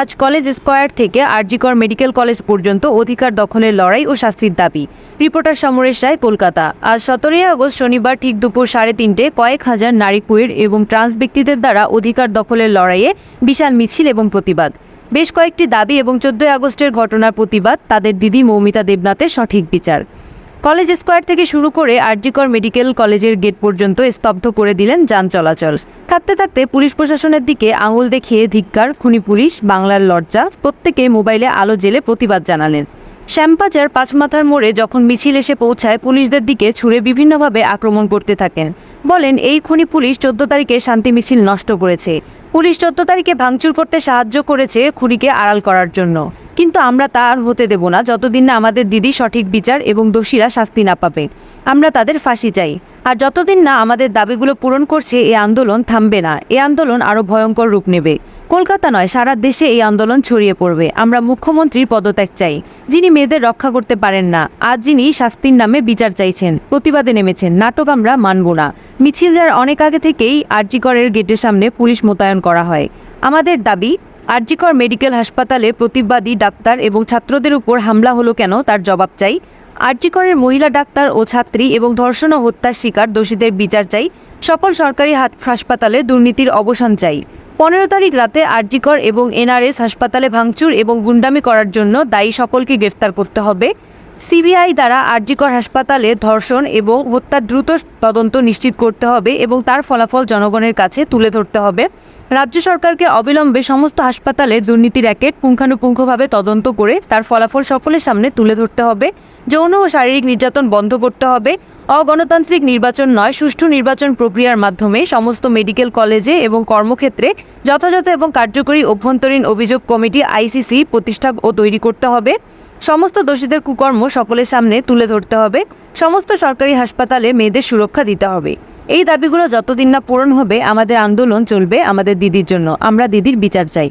আজ college square থেকে RG Kar medical college পর্যন্ত অধিকার দখলের লড়াই ও শাস্তির দাবি। রিপোর্টার সমরেশ রায়, কলকাতা। আজ সতেরোই আগস্ট শনিবার ঠিক দুপুর সাড়ে তিনটে কয়েক হাজার নারী কুয়ের এবং ট্রান্স ব্যক্তিদের দ্বারা অধিকার দখলের লড়াইয়ে বিশাল মিছিল এবং প্রতিবাদ। বেশ কয়েকটি দাবি এবং চোদ্দই আগস্টের ঘটনার প্রতিবাদ তাদের দিদি মৌমিতা দেবনাথের সঠিক বিচার। কলেজ স্কোয়ার থেকে শুরু করে আরজিকর মেডিকেল কলেজের গেট পর্যন্ত স্তব্ধ করে দিলেন যান চলাচল। থাকতে থাকতে পুলিশ প্রশাসনের দিকে আঙুল দেখিয়ে ধিক্কার, খুনি পুলিশ, বাংলার লজ্জা, প্রত্যেকে মোবাইলে আলো জেলে প্রতিবাদ জানালেন। শ্যামবাজার পাঁচমাথার মোড়ে যখন মিছিল এসে পৌঁছায়, পুলিশদের দিকে ছুড়ে বিভিন্নভাবে আক্রমণ করতে থাকেন। বলেন, এই খনি পুলিশ চোদ্দ তারিখে শান্তি মিছিল নষ্ট করেছে। পুলিশ চোদ্দ তারিখে ভাঙচুর করতে সাহায্য করেছে খুনিকে আড়াল করার জন্য। কিন্তু আমরা তা আর হতে দেব না যতদিন না আমাদের দিদি সঠিক বিচার এবং দোষীরা শাস্তি না পাবে। আমরা তাদের ফাঁসি চাই। আর যতদিন না আমাদের দাবিগুলো পূরণ করছে এই আন্দোলন থামবে না। এই আন্দোলন আরও ভয়ঙ্কর রূপ নেবে। কলকাতা নয়, সারা দেশে এই আন্দোলন ছড়িয়ে পড়বে। আমরা মুখ্যমন্ত্রীর পদত্যাগ চাই। যিনি মেয়েদের রক্ষা করতে পারেন না আজ যিনি শাস্তির নামে বিচার চাইছেন, প্রতিবাদে নেমেছেন, নাটক আমরা মানব না। মিছিলদের অনেক আগে থেকেই আরজিকরের গেটের সামনে পুলিশ মোতায়েন করা হয়। আমাদের দাবি আরজিকর মেডিকেল হাসপাতালে প্রতিবাদী ডাক্তার এবং ছাত্রদের উপর হামলা হলো কেন তার জবাব চাই। আরজিকরের মহিলা ডাক্তার ও ছাত্রী এবং ধর্ষণ ও হত্যার শিকার দোষীদের বিচার চাই। সকল সরকারি হাসপাতালে দুর্নীতির অবসান চাই। পনেরো তারিখ রাতে আরজিকর এবং এনআরএস হাসপাতালে ভাঙচুর এবং গুন্ডামি করার জন্য দায়ী সকলকে গ্রেফতার করতে হবে। সিবিআই দ্বারা আরজিকর হাসপাতালে ধর্ষণ এবং হত্যার দ্রুত তদন্ত নিশ্চিত করতে হবে এবং তার ফলাফল জনগণের কাছে তুলে ধরতে হবে। রাজ্য সরকারকে অবিলম্বে সমস্ত হাসপাতালে দুর্নীতি র্যাকেট পুঙ্খানুপুঙ্খভাবে তদন্ত করে তার ফলাফল সকলের সামনে তুলে ধরতে হবে। যৌন ও শারীরিক নির্যাতন বন্ধ করতে হবে। অগণতান্ত্রিক নির্বাচন নয়, সুষ্ঠু নির্বাচন প্রক্রিয়ার মাধ্যমে সমস্ত মেডিকেল কলেজে এবং কর্মক্ষেত্রে যথাযথ এবং কার্যকরী অভ্যন্তরীণ অভিযোগ কমিটি আইসিসি প্রতিষ্ঠা ও তৈরি করতে হবে। সমস্ত দোষীদের কুকর্ম সকলের সামনে তুলে ধরতে হবে। সমস্ত সরকারি হাসপাতালে মেয়েদের সুরক্ষা দিতে হবে। এই দাবিগুলো যতদিন না পূরণ হবে, আমাদের আন্দোলন চলবে আমাদের দিদির জন্য। আমরা দিদির বিচার চাই।